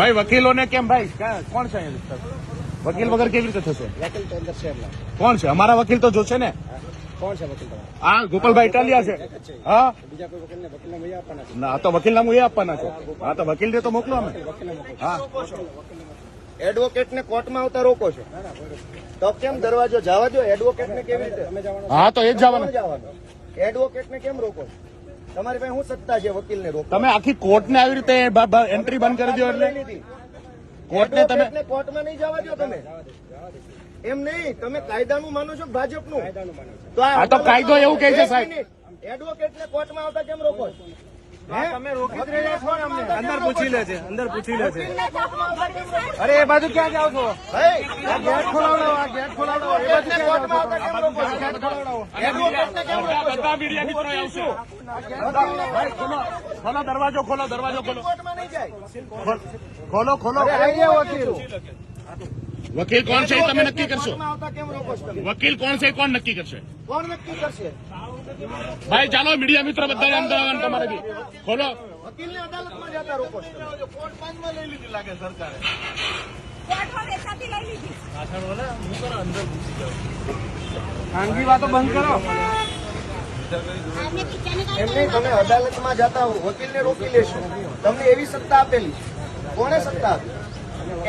ભાઈ વકીલોને કેમ ભાઈ? કોણ છે વકીલ વગર કેવી રીતે થશે? વકીલ તો અંદર છે કોણ છે? અમારા વકીલ તો જોશે ને? કોણ છે વકીલ હા ગોપાલભાઈ ઇટાલિયા છે. હા? બીજા કોઈ વકીલને વકીલને મળી આપવાના છે? ના તો વકીલ નામ એ આપવાના છે. હા તો વકીલ ને તો મોકલો અમે. હા. એડવોકેટ ને કોર્ટમાં આવતા રોકો છો? તો કેમ દરવાજો જવા દો એડવોકેટ ને કેવી રીતે? હા તો એ જ જવાનું. એડવોકેટ ને કેમ રોકો છો? તમારી પાસે શું સત્તા છે વકીલ ને રોકો તમે આખી કોર્ટને આવી રીતે એન્ટ્રી બંધ કરી દો એટલે? કોર્ટને તમે એડવોકેટને કોર્ટમાં નહીં જવા દો તમે. એમ નહીં તમે કાયદાનું માનો છો કે ભાજપનું? તો આ તો કાયદો એવું કહે છે, સાહેબ. એડવોકેટ ને કોર્ટમાં આવતા કેમ રોકો છો? હે? તમે રોકી જ રહ્યા છો ને અમને. વકીલને અંદર પૂછી લે છે અંદર પૂછી લે છે? અરે એ બાજુ ક્યાં જાવ છો? આ ગેટ ખોલાવડો આ ગેટ ખોલાવડો એ બાજુ રોકો છો? બધા મીડિયા મિત્રો આવશે. ભાઈ ખોલો. ખોલો દરવાજો ખોલો દરવાજો ખોલો. ખોલ- ખોલો વકીલ. વકીલ કોણ છે એ તમે નક્કી કરશો? વકીલ કોણ છે કોણ નક્કી કરશે? કોણ નક્કી કરશે? ભાઈ ચાલો મીડિયા મિત્રો બધા અંદર આવવાનું તમારે બી ખોલો. વકીલને અદાલતમાં જતા રોકો કોર્ટ બેસાતી લઈ લીધી ખાનગી વાતો બંધ કરો. એમ નહીં તમે અદાલતમાં જતા હો વકીલને રોકી લેશો. તમને એવી સત્તા આપેલી. કોને સત્તા આપી?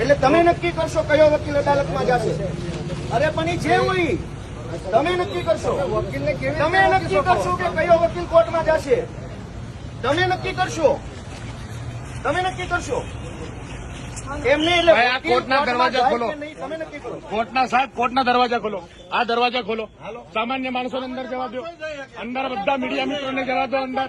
એટલે તમે નક્કી કરશો કયો વકીલ અદાલતમાં જશે? અરે પણ એ જે હોય તમે નક્કી કરશો. વકીલને તમે નક્કી કરશો કે કયો વકીલ કોર્ટમાં જશે? તમે નક્કી કરશો. તમે નક્કી કરશો. એમ નહીં એટલે ભાઈ, આ વકીલ કોર્ટના દરવાજા ખોલો. તમે નક્કી કરો. કોર્ટના સાહેબ કોર્ટના દરવાજા ખોલો. આ દરવાજા ખોલો. સામાન્ય માણસોને અંદર જવા દો. અંદર બધા મીડિયા મિત્રોને જવા દો અંદર.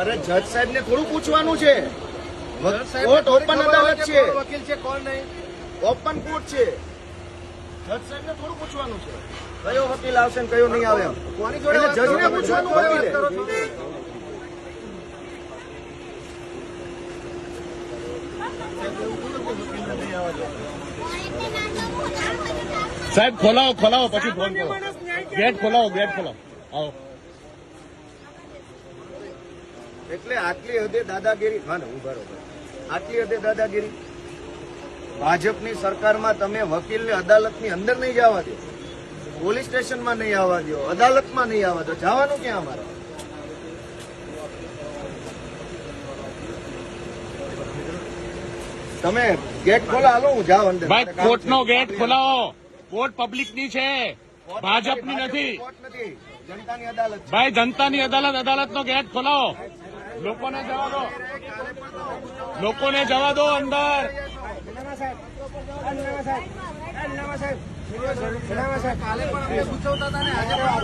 અરે જજ સાહેબ ને થોડું પૂછવાનું છે. કોર્ટ ઓપન અદાલત છે. વકીલ છે કોણ નહીં? ઓપન કોર્ટ છે. જજ સાહેબ ને થોડું પૂછવાનું છે. કયો વકીલ આવશે ને કયો નહીં આવે કોની જોડે? પૂછવાનું? સાહેબ ખોલાવો ખોલાવો પછી ફોન કરો. ગેટ ખોલાવો ગેટ ખોલાવો. એટલે આટલી હદે દાદાગીરી હા ને હું બરોબર આટલી હદે દાદાગીરી? ભાજપની સરકારમાં તમે વકીલને અદાલતની અંદર નહીં જવા દો. પોલીસ સ્ટેશનમાં નહીં આવવા દો. અદાલતમાં નહીં આવવા દો. જવાનું ક્યાં અમારે? તમે ગેટ ખોલા હાલો હું જાઉં અંદર. ભાઈ કોર્ટનો ગેટ ખોલાવો. કોર્ટ પબ્લિકની છે. ભાજપની નથી કોર્ટ નથી. જનતાની અદાલત ભાઈ જનતાની અદાલત અદાલતનો ગેટ ખોલાવો. લોકોને જવા દો. લોકોને જવા દો અંદર. કાલે પણ અમને પૂછવતા હતા ને આજે પણ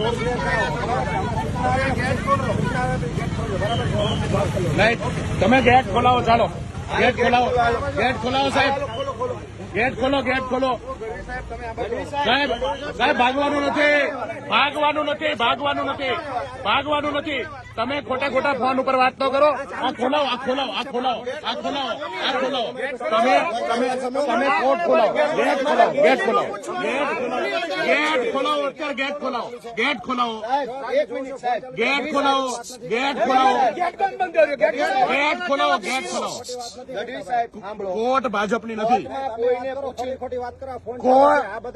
ગેટ ખોલો ગેટ ખોલો બરાબર નહીં તમે ગેટ ખોલાવો ચાલો. ગેટ ખોલાવો. ગેટ ખોલાવો સાહેબ. ગેટ ખોલો ગેટ ખોલો. સાહેબ સાહેબ, ભાગવાનું નથી. ભાગવાનું નથી ભાગવાનું નથી. ભાગવાનું નથી. તમે ખોટા ખોટા ફોન ઉપર વાત તો કરો. આ ખોલાવો આ ખોલાવો આ ખોલાવો આ ખોલાવો આ ખોલાવો. તમે તમે તમે કોર્ટ ખોલાવો ગેટ ખોલાવો. ગેટ ખોલાવો ગેટ ખોલાવો. ગેટ ખોલાવો, અત્યારે ગેટ ખોલાવો. ગેટ ખોલાવો. ગેટ ખોલાવો. ગેટ ખોલાવો. ગેટ ખોલાવો ગેટ ખોલાવો. કોર્ટ ભાજપની નથી.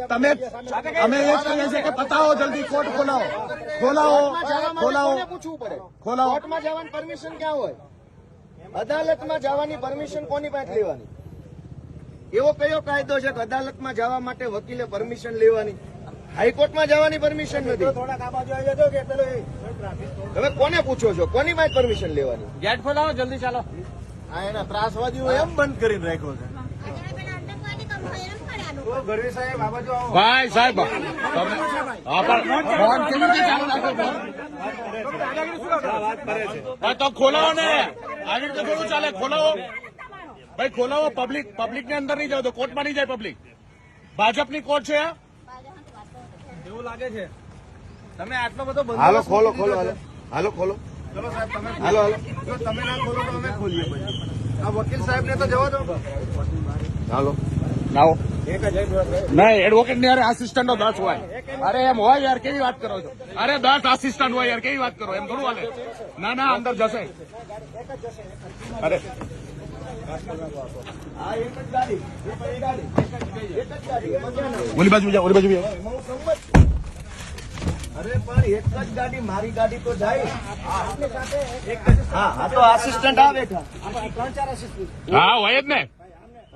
તમે, અમે એ કહીએ છીએ કે બતાવો જલ્દી કોર્ટ ખોલાવો. ખોલાવો ખોલાવો. ખોલાવો. કોર્ટમાં જવાની પરમિશન ક્યાં હોય? અદાલતમાં જવાની પરમિશન કોની પાસે લેવાની? એવો કયો કાયદો છે કે અદાલતમાં જવા માટે વકીલે પરમિશન લેવાની? હાઈકોર્ટમાં જવાની પરમિશન નથી. થોડાક બાજુ આવી જજો કે તમે કોને પૂછો છો? કોની પાસે પરમિશન લેવાની? ગેટ ખોલાવો જલ્દી ચાલો. હા એના ત્રાસવાદીઓ એમ બંધ કરીને રાખ્યો છે. ભાઈ સાહેબ તો ખોલાવો ને. આવી રીતે થોડું ચાલે ખોલાવો. ભાઈ ખોલાવો પબ્લિક પબ્લિક ને અંદર નહીં જાવ તો કોર્ટમાં નહીં જાય પબ્લિક ભાજપની કોર્ટ છે આ? એવું લાગે છે? તમે આટલો બધો હાલો ખોલો ખોલો હાલો. હાલો ખોલો. ચલો સાહેબ તમે હાલો હાલો. જો તમે ના ખોલો તો અમે ખોલીએ આ વકીલ સાહેબ ને તો જવા દો. હાલો. લાવો એક જ એક નહીં એડવોકેટની યાર આસિસ્ટન્ટો દસ હોય. અરે એમ હોય યાર કેવી વાત કરો છો? અરે દસ આસિસ્ટન્ટ હોય યાર કેવી વાત કરો? એમ થોડું હાલે. ના ના અંદર જશે. અરે. ઓલી બાજુ જાઓ ઓલી બાજુ. અરે પણ એક જ ગાડી મારી ગાડી તો જાય. હા હા તો આસિસ્ટન્ટ આવે ત્રણ ચાર આસિસ્ટન્ટ હા હોય જ ને.